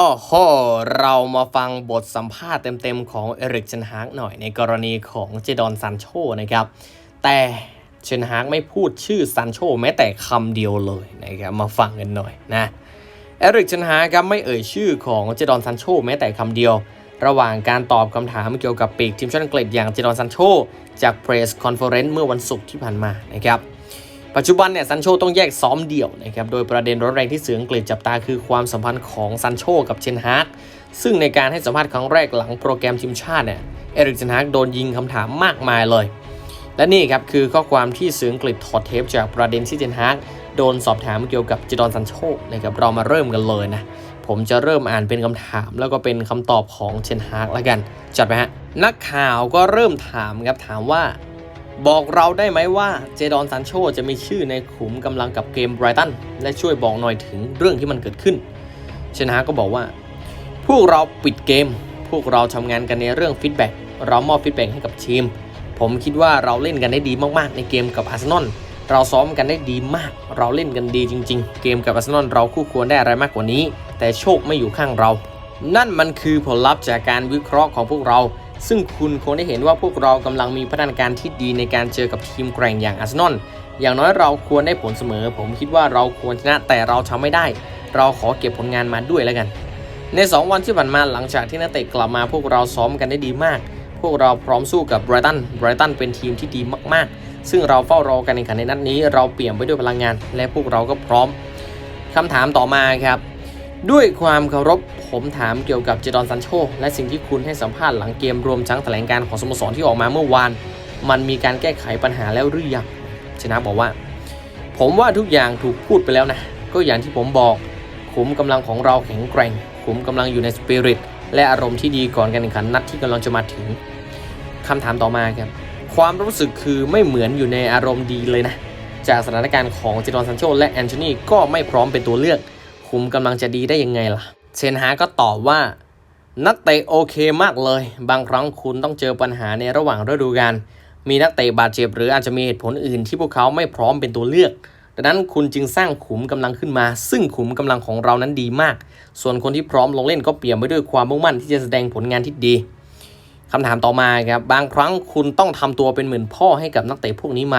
อ้อโหเรามาฟังบทสัมภาษณ์เต็มๆ ของเอริกเชนฮากหน่อยในกรณีของเจดอนซันโชนะครับ แต่เชนฮากไม่พูดชื่อซันโชแม้แต่คำเดียวเลยนะครับ มาฟังกันหน่อยนะเอริกเชนฮากครับไม่เอ่ยชื่อของเจดอนซันโชแม้แต่คำเดียว ระหว่างการตอบคำถามเกี่ยวกับปีกทีมชาติอังกฤษอย่างเจดอนซันโชจากเพรสคอนเฟอเรนซ์เมื่อวันศุกร์ที่ผ่านมานะครับ ปัจจุบันเนี่ยซันโชต้องแยกซ้อมเดี่ยวนะครับ โดยประเด็นร้อนแรงที่สื่ออังกฤษจับตาคือความสัมพันธ์ของซันโชกับเชนฮาร์กซึ่งในการให้สัมภาษณ์ครั้งแรกหลังโปรแกรมทีมชาติเนี่ยเอริกเชนฮาร์กโดนยิงคำถามมากมายเลย และนี่ครับคือข้อความที่สื่ออังกฤษถอดเทปจากประเด็นที่เชนฮาร์กโดนสอบถามเกี่ยวกับเจดอนซันโชนะครับเรามาเริ่มกันเลยนะผมจะเริ่มอ่านเป็นคำถามแล้วก็เป็นคำตอบของเชนฮากแล้วกัน จัดไปฮะนักข่าวก็เริ่มถามครับถามว่า บอกเราได้ไหมว่าเจดอนซันโชจะมีชื่อในขุมกำลังกับเกมไบรตันและช่วยบอกหน่อยถึงเรื่องที่มันเกิดขึ้นเชนฮาก็บอกว่า พวกเราปิดเกม พวกเราทำงานกันในเรื่องฟีดแบ็กเรามอบฟีดแบ็กให้กับทีม ผมคิดว่าเราเล่นกันได้ดีมากๆ ในเกมกับอาร์เซนอลเราซ้อมกันได้ดีมาก เราเล่นกันดีจริง ๆ เกมกับอาร์เซนอลเราคู่ควรได้อะไรมากกว่านี้ แต่โชคไม่อยู่ข้างเรา นั่นมันคือผลลัพธ์จากการวิเคราะห์ของพวกเรา ซึ่งคุณคงได้เห็นว่าพวกเรากำลังมีพัฒนาการที่ดีในการเจอกับทีมแกร่งอย่างอาร์เซนอลอย่างน้อยเราควรได้ผลเสมอ ผมคิดว่าเราควรชนะแต่เราทำไม่ได้ เราขอเก็บผลงานมาด้วยแล้วกัน ใน 2 วันที่ผ่านมาหลังจากที่นักเตะกลับมาพวกเราซ้อมกันได้ดีมาก พวกเราพร้อมสู้กับไบรตันไบรตันเป็นทีมที่ดีมากๆ ซึ่งเราเฝ้ารอการแข่งขันในนัดนี้ เราเปี่ยมไปด้วยพลังงาน และพวกเราก็พร้อมคำถามต่อมาครับ ด้วยความเคารพผมถามเกี่ยวกับเจดอนซันโชและสิ่งที่คุณให้สัมภาษณ์หลังเกมรวมทั้งแถลงการของสโมสรที่ออกมาเมื่อวาน มันมีการแก้ไขปัญหาแล้วหรือยังชนะบอกว่า ผมว่าทุกอย่างถูกพูดไปแล้วนะ ก็อย่างที่ผมบอกขุมกำลังของเราแข็งแกร่งขุมกำลังอยู่ในสปิริตและอารมณ์ที่ดีก่อนการแข่งขันนัดที่กำลังจะมาถึงคำถามต่อมาครับความรู้สึกคือไม่เหมือนอยู่ในอารมณ์ดีเลยนะ จากสถานการณ์ของเจดอนซันโชและแอนโทนีก็ไม่พร้อมเป็นตัวเลือก คุมกำลังจะดีได้ยังไงล่ะ เชนฮาก็ตอบว่า นักเตะโอเคมากเลย บางครั้งคุณต้องเจอปัญหาในระหว่างฤดูกาลมีนักเตะบาดเจ็บหรืออาจจะมีเหตุผลอื่นที่พวกเขาไม่พร้อมเป็นตัวเลือกดังนั้นคุณจึงสร้างขุมกำลังขึ้นมา ซึ่งขุมกำลังของเรานั้นดีมาก ส่วนคนที่พร้อมลงเล่นก็เปี่ยมไปด้วยความมุ่งมั่นที่จะแสดงผลงานที่ดีคำถามต่อมาครับบางครั้งคุณต้องทำตัวเป็นเหมือนพ่อให้กับนักเตะพวกนี้ไหม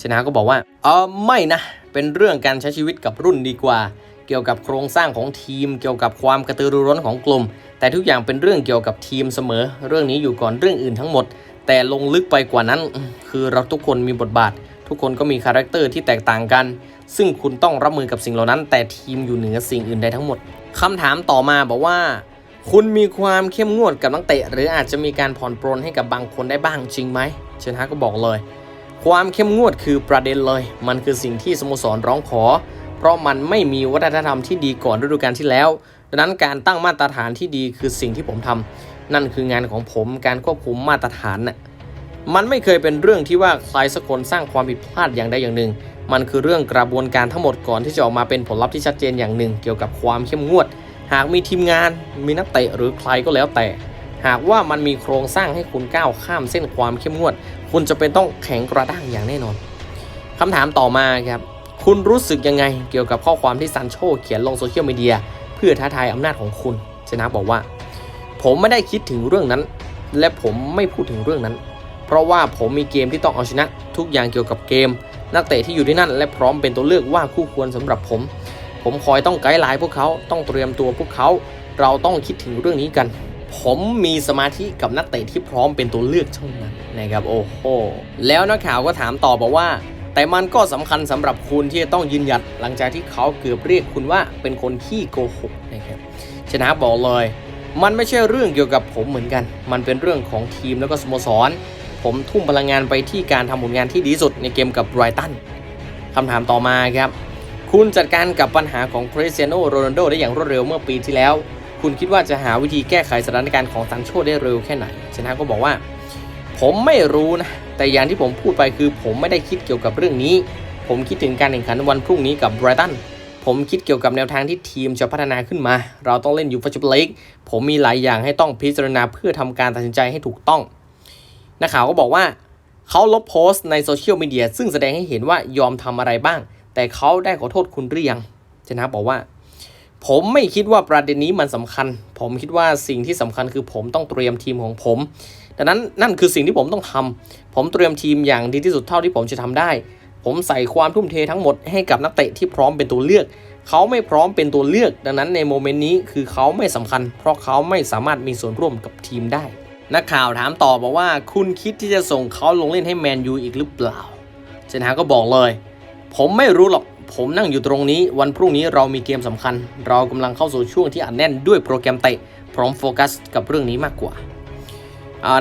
ชนะก็บอกว่าเออไม่นะ เป็นเรื่องการใช้ชีวิตกับรุ่นดีกว่า เกี่ยวกับโครงสร้างของทีม เกี่ยวกับความกระตือรือร้นของกลุ่ม แต่ทุกอย่างเป็นเรื่องเกี่ยวกับทีมเสมอ เรื่องนี้อยู่ก่อนเรื่องอื่นทั้งหมด แต่ลงลึกไปกว่านั้น คือเราทุกคนมีบทบาท ทุกคนก็มีคาแรคเตอร์ที่แตกต่างกัน ซึ่งคุณต้องรับมือกับสิ่งเหล่านั้น แต่ทีมอยู่เหนือสิ่งอื่นใดทั้งหมดคำถามต่อมาบอกว่า คุณมีความเข้มงวดกับนักเตะ หรืออาจจะมีการผ่อนปรนให้กับบางคนได้บ้างจริงไหมเชนฮาก็บอกเลย ความเข้มงวดคือประเด็นเลย มันคือสิ่งที่สโมสรร้องขอ เพราะมันไม่มีวัฒนธรรมที่ดีก่อนฤดูกาลที่แล้ว ดังนั้นการตั้งมาตรฐานที่ดีคือสิ่งที่ผมทำนั่นคืองานของผมการควบคุมมาตรฐานน่ะมันไม่เคยเป็นเรื่องที่ว่าใครสักคนสร้างความผิดพลาดอย่างใดอย่างหนึ่ง มันคือเรื่องกระบวนการทั้งหมดก่อนที่จะออกมาเป็นผลลัพธ์ที่ชัดเจนอย่างหนึ่ง เกี่ยวกับความเข้มงวด หากมีทีมงาน มีนักเตะหรือใครก็แล้วแต่ หากว่ามันมีโครงสร้างให้คุณก้าวข้ามเส้นความเข้มงวด คุณจะเป็นต้องแข็งกระด้างอย่างแน่นอนคำถามต่อมาครับ คุณรู้สึกยังไงเกี่ยวกับข้อความที่ซันโชเขียนลงโซเชียลมีเดียเพื่อท้าทายอำนาจของคุณชนะบอกว่า ผมไม่ได้คิดถึงเรื่องนั้น และผมไม่พูดถึงเรื่องนั้น เพราะว่าผมมีเกมที่ต้องเอาชนะ ทุกอย่างเกี่ยวกับเกม นักเตะที่อยู่ที่นั่น และพร้อมเป็นตัวเลือกว่าคู่ควรสำหรับผม ผมคอยต้องไกด์ไลน์พวกเขาต้องเตรียมตัวพวกเขา เราต้องคิดถึงเรื่องนี้กัน ผมมีสมาธิกับนักเตะที่พร้อมเป็นตัวเลือกเท่านั้นนะครับโอ้โหแล้วนักข่าวก็ถามต่อบอกว่า แต่มันก็สำคัญสำหรับคุณที่จะต้องยืนหยัดหลังจากที่เขาเกือบเรียกคุณว่าเป็นคนขี้โกหกนะครับชนะบอกเลย มันไม่ใช่เรื่องเกี่ยวกับผมเหมือนกัน มันเป็นเรื่องของทีมแล้วก็สโมสร ผมทุ่มพลังงานไปที่การทำผลงานที่ดีสุดในเกมกับไรตันคำถามต่อมาครับ คุณจัดการกับปัญหาของคริสเตียโนโรนัลโดได้อย่างรวดเร็วเมื่อปีที่แล้ว คุณคิดว่าจะหาวิธีแก้ไขสถานการณ์ของซันโชได้เร็วแค่ไหนชนะก็บอกว่า ผมไม่รู้นะ แต่อย่างที่ผมพูดไปคือ ผมไม่ได้คิดเกี่ยวกับเรื่องนี้ ผมคิดถึงการแข่งขันวันพรุ่งนี้กับไบรตันผมคิดเกี่ยวกับแนวทางที่ทีมจะพัฒนาขึ้นมา เราต้องเล่นยูฟ่าแชมเปี้ยนลีกผมมีหลายอย่างให้ต้องพิจารณาเพื่อทำการตัดสินใจให้ถูกต้องนักข่าวก็บอกว่าเขาลบโพสต์ในโซเชียลมีเดียซึ่งแสดงให้เห็นว่ายอมทำอะไรบ้าง แต่เขาได้ขอโทษคุณหรือยังชนะบอกว่าผผมไม่คิดว่าประเด็นนี้มันสำคัญ ผมคิดว่าสิ่งที่สำคัญคือผมต้องเตรียมทีมของผม ดังนั้นนั่นคือสิ่งที่ผมต้องทำผมเตรียมทีมอย่างดีที่สุดเท่าที่ผมจะทำได้ ผมใส่ความทุ่มเททั้งหมดให้กับนักเตะที่พร้อมเป็นตัวเลือก เขาไม่พร้อมเป็นตัวเลือก ดังนั้นในโมเมนต์นี้คือเขาไม่สำคัญ เพราะเขาไม่สามารถมีส่วนร่วมกับทีมได้ นักข่าวถามต่อบอกว่าคุณคิดที่จะส่งเขาลงเล่นให้แมนยูอีกหรือเปล่าเชนฮาก็บอกเลย ผมไม่รู้หรอกผมนั่งอยู่ตรงนี้ วันพรุ่งนี้เรามีเกมสำคัญ เรากำลังเข้าสู่ช่วงที่อัดแน่นด้วยโปรแกรมเตะพร้อมโฟกัสกับเรื่องนี้มากกว่า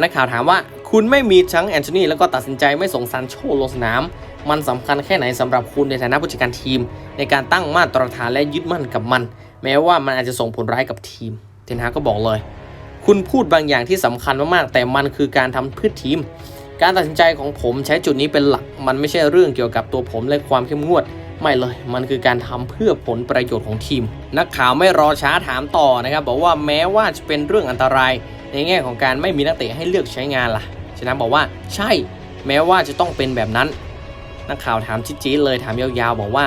นักข่าวถามว่าคุณไม่มีทั้งแอนโทนีแล้วก็ตัดสินใจไม่ส่งซานโชลงสนาม มันสำคัญแค่ไหนสำหรับคุณในฐานะผู้จัดการทีม ในการตั้งมาตรฐานและยึดมั่นกับมัน แม้ว่ามันอาจจะส่งผลร้ายกับทีม เทนฮากก็บอกเลย คุณพูดบางอย่างที่สำคัญมากๆแต่มันคือการทำเพื่อทีม การตัดสินใจของผมใช้จุดนี้เป็นหลัก มันไม่ใช่เรื่องเกี่ยวกับตัวผมและความเข้มงวดไม่เลย มันคือการทำเพื่อผลประโยชน์ของทีม นักข่าวไม่รอช้าถามต่อนะครับ บอกว่าแม้ว่าจะเป็นเรื่องอันตราย ในแง่ของการไม่มีนักเตะให้เลือกใช้งานล่ะฉะนั้นบอกว่าใช่แม้ว่าจะต้องเป็นแบบนั้น นักข่าวถามจี๊ดเลยถามยาวๆ บอกว่า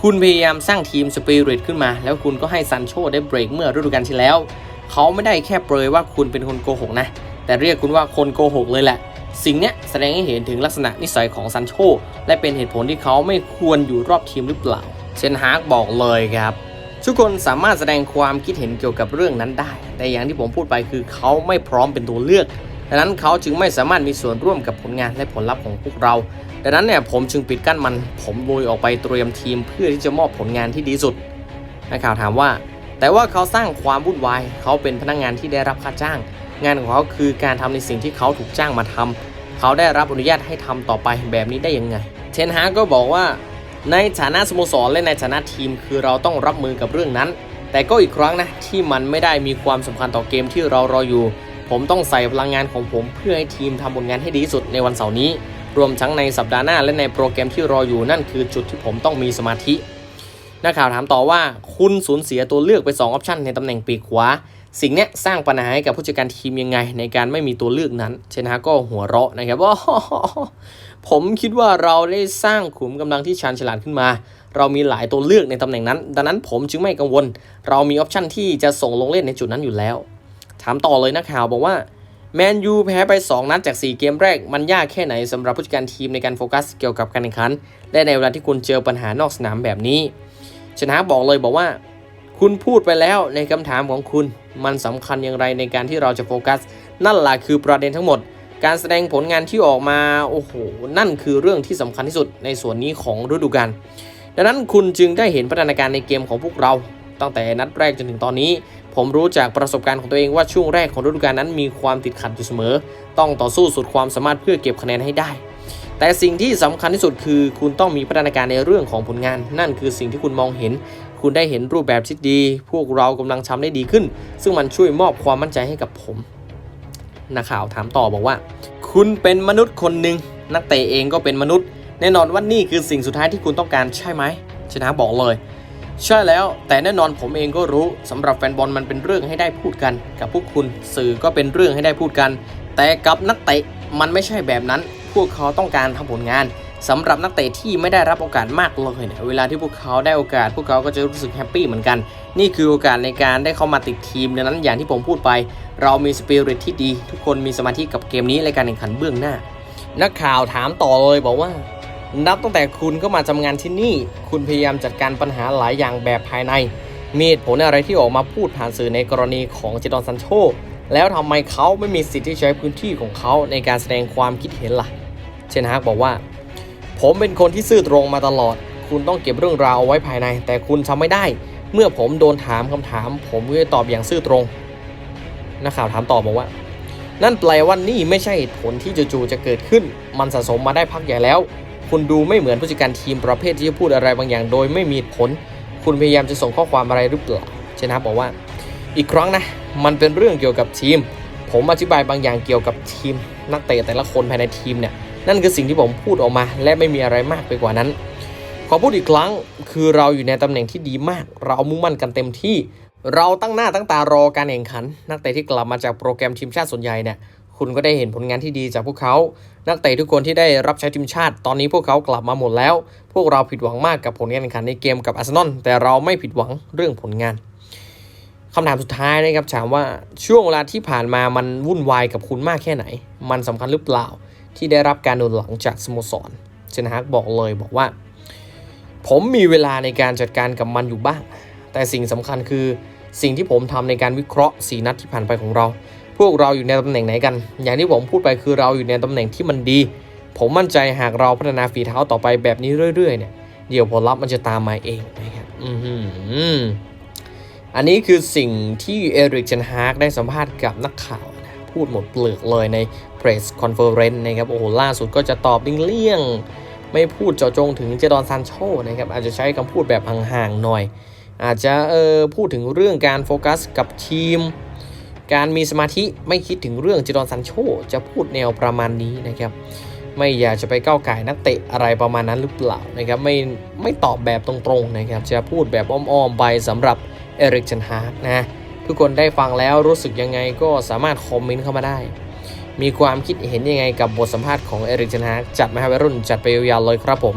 คุณพยายามสร้างทีมสปิริตขึ้นมา แล้วคุณก็ให้ซันโชได้เบรกเมื่อฤดูกาลที่แล้ว เขาไม่ได้แค่เปรยว่าคุณเป็นคนโกหกนะ แต่เรียกคุณว่าคนโกหกเลยแหละ สิ่งนี้แสดงให้เห็นถึงลักษณะนิสัยของซันโชและเป็นเหตุผลที่เขาไม่ควรอยู่รอบทีมหรือเปล่าเชนฮากบอกเลยครับ ทุกคนสามารถแสดงความคิดเห็นเกี่ยวกับเรื่องนั้นได้ แต่อย่างที่ผมพูดไปคือเขาไม่พร้อมเป็นตัวเลือก ดังนั้นเขาจึงไม่สามารถมีส่วนร่วมกับผลงานและผลลัพธ์ของพวกเรา ดังนั้นเนี่ยผมจึงปิดกั้นมัน ผมลุยออกไปเตรียมทีมเพื่อที่จะมอบผลงานที่ดีสุดนักข่าวถามว่า แต่ว่าเขาสร้างความวุ่นวาย เขาเป็นพนักงานที่ได้รับค่าจ้าง งานของเขาคือการทำในสิ่งที่เขาถูกจ้างมาทำเขาได้รับอนุญาตให้ทำต่อไปแบบนี้ได้ยังไงเทนฮาก็บอกว่า ในฐานะสโมสรและในฐานะทีมคือเราต้องรับมือกับเรื่องนั้น แต่ก็อีกครั้งนะที่มันไม่ได้มีความสำคัญต่อเกมที่เรารออยู่ ผมต้องใส่พลังงานของผมเพื่อให้ทีมทำผลงานให้ดีที่สุดในวันเสาร์นี้ รวมทั้งในสัปดาห์หน้าและในโปรแกรมที่รออยู่นั่นคือจุดที่ผมต้องมีสมาธินักข่าวถามต่อว่าคุณสูญเสียตัวเลือกไป2ออปชันในตำแหน่งปีกขวา สิ่งนี้สร้างปัญหาให้กับผู้จัดการทีมยังไง ในการไม่มีตัวเลือกนั้นเชนฮาก็หัวเราะนะครับว่าผมคิดว่าเราได้สร้างขุมกำลังที่ชาญฉลาดขึ้นมา เรามีหลายตัวเลือกในตำแหน่งนั้น ดังนั้นผมจึงไม่กังวล เรามีออปชันที่จะส่งลงเล่นในจุดนั้นอยู่แล้ว ถามต่อเลยนักข่าวบอกว่าแมนยูแพ้ไป 2 นัดจาก 4 เกมแรก มันยากแค่ไหนสำหรับผู้จัดการทีมในการโฟกัสเกี่ยวกับการแข่งขัน และในเวลาที่คุณเจอปัญหานอกสนามแบบนี้ ชนะบอกเลยบอกว่า คุณพูดไปแล้วในคำถามของคุณ มันสำคัญอย่างไรในการที่เราจะโฟกัส นั่นแหละคือประเด็นทั้งหมด การแสดงผลงานที่ออกมาโอ้โหนั่นคือเรื่องที่สำคัญที่สุดในส่วนนี้ของฤดูกาลดังนั้นคุณจึงได้เห็นพัฒนาการในเกมของพวกเราตั้งแต่นัดแรกจนถึงตอนนี้ ผมรู้จากประสบการณ์ของตัวเองว่าช่วงแรกของฤดูกาลนั้นมีความติดขัดอยู่เสมอ ต้องต่อสู้สุดความสามารถเพื่อเก็บคะแนนให้ได้ แต่สิ่งที่สำคัญที่สุดคือ คุณต้องมีพัฒนาการในเรื่องของผลงาน นั่นคือสิ่งที่คุณมองเห็น คุณได้เห็นรูปแบบที่ดี พวกเรากำลังทำได้ดีขึ้น ซึ่งมันช่วยมอบความมั่นใจให้กับผมนักข่าวถามต่อบอกว่า คุณเป็นมนุษย์คนหนึ่งนักเตะเองก็เป็นมนุษย์ แน่นอนว่านี่คือสิ่งสุดท้ายที่คุณต้องการใช่ไหมชนะบอกเลย ใช่แล้ว แต่แน่นอนผมเองก็รู้สำหรับแฟนบอลมันเป็นเรื่องให้ได้พูดกัน กับพวกคุณสื่อก็เป็นเรื่องให้ได้พูดกัน แต่กับนักเตะมันไม่ใช่แบบนั้น พวกเขาต้องการทำผลงาน สำหรับนักเตะที่ไม่ได้รับโอกาสมากเลยเนี่ยเวลาที่พวกเขาได้โอกาส พวกเขาก็จะรู้สึกแฮปปี้เหมือนกัน นี่คือโอกาสในการได้เข้ามาติดทีมดังนั้นอย่างที่ผมพูดไป เรามีสปิริตที่ดี ทุกคนมีสมาธิกับเกมนี้และการแข่งขันเบื้องหน้า นักข่าวถามต่อเลยบอกว่า นับตั้งแต่คุณเข้ามาทำงานที่นี่ คุณพยายามจัดการปัญหาหลายอย่างแบบภายใน มีผลอะไรที่ออกมาพูดผ่านสื่อในกรณีของเจดอนซันโชแล้วทำไมเขาไม่มีสิทธิ์ที่ใช้พื้นที่ของเขาในการแสดงความคิดเห็นล่ะ เชนฮากบอกว่า ผมเป็นคนที่ซื่อตรงมาตลอด คุณต้องเก็บเรื่องราวเอาไว้ภายใน แต่คุณทำไม่ได้ เมื่อผมโดนถามคำถาม ผมก็จะตอบอย่างซื่อตรงนักข่าวถามต่อบอกว่า นั่นแปลว่านี่ไม่ใช่ผลที่จู่ๆจะเกิดขึ้น มันสะสมมาได้พักใหญ่แล้ว คุณดูไม่เหมือนผู้จัดการทีมประเภทที่จะพูดอะไรบางอย่าง โดยไม่มีผล คุณพยายามจะส่งข้อความอะไรหรือเปล่าเชนะบอกว่า อีกครั้งนะ มันเป็นเรื่องเกี่ยวกับทีม ผมอธิบายบางอย่างเกี่ยวกับทีม นักเตะแต่ละคนภายในทีมเนี่ย นั่นคือสิ่งที่ผมพูดออกมา และไม่มีอะไรมากไปกว่านั้น ขอพูดอีกครั้งคือเราอยู่ในตำแหน่งที่ดีมาก เรามุ่งมั่นกันเต็มที่ เราตั้งหน้าตั้งตารอการแข่งขัน นักเตะที่กลับมาจากโปรแกรมทีมชาติส่วนใหญ่เนี่ยคุณก็ได้เห็นผลงานที่ดีจากพวกเขา นักเตะทุกคนที่ได้รับใช้ทีมชาติ ตอนนี้พวกเขากลับมาหมดแล้ว พวกเราผิดหวังมากกับผลงานแข่งขันในเกมกับอาร์เซนอลแต่เราไม่ผิดหวังเรื่องผลงานคำถามสุดท้ายนะครับถามว่าช่วงเวลาที่ผ่านมามันวุ่นวายกับคุณมากแค่ไหน มันสำคัญหรือเปล่า ที่ได้รับการหนุนหลังจากสโมสรเชนฮักบอกเลยบอกว่า ผมมีเวลาในการจัดการกับมันอยู่บ้าง แต่สิ่งสำคัญคือสิ่งที่ผมทำในการวิเคราะห์สีนัดที่ผ่านไปของเรา พวกเราอยู่ในตำแหน่งไหนกัน อย่างที่ผมพูดไปคือเราอยู่ในตำแหน่งที่มันดี ผมมั่นใจหากเราพัฒนาฝีเท้าต่อไปแบบนี้เรื่อยๆเนี่ยเดี๋ยวผลลัพธ์มันจะตามมาเองนะครับอือหืออันนี้คือสิ่งที่เอริกเชนฮากได้สัมภาษณ์กับนักข่าวนะพูดหมดเปลือกเลยใน press conference นะครับโอ้โหล่าสุดก็จะตอบเลี่ยงไม่พูดเจาะจงถึงเจดอนซานโชนะครับอาจจะใช้คำพูดแบบห่างๆหน่อย อาจจะเออพูดถึงเรื่องการโฟกัสกับทีม การมีสมาธิไม่คิดถึงเรื่องเจดอนซันโชจะพูดแนวประมาณนี้นะครับ ไม่อยากจะไปก้าวไก่นักเตะอะไรประมาณนั้นหรือเปล่านะครับไม่ไม่ตอบแบบตรงๆนะครับจะพูดแบบอ้อมๆไปสำหรับเอริกเชนฮาร์กนะทุกคนได้ฟังแล้วรู้สึกยังไงก็สามารถคอมเมนต์เข้ามาได้ มีความคิดเห็นยังไงกับบทสัมภาษณ์ของเอริกเชนฮากจัดมาให้วัยรุ่นจัดไปยาวเลยครับผม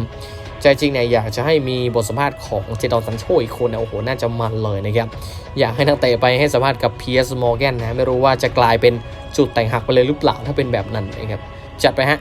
ใจจริงเนี่ยอยากจะให้มีบทสัมภาษณ์ของเจดอนซันโชอีกคนนะโอ้โห น่าจะมันเลยนะครับ อยากให้นักเตะไปให้สัมภาษณ์กับเพียสมอร์แกนนะ ไม่รู้ว่าจะกลายเป็นจุดแต่งหักไปเลยหรือเปล่าถ้าเป็นแบบนั้นนะครับ จัดไปฮะ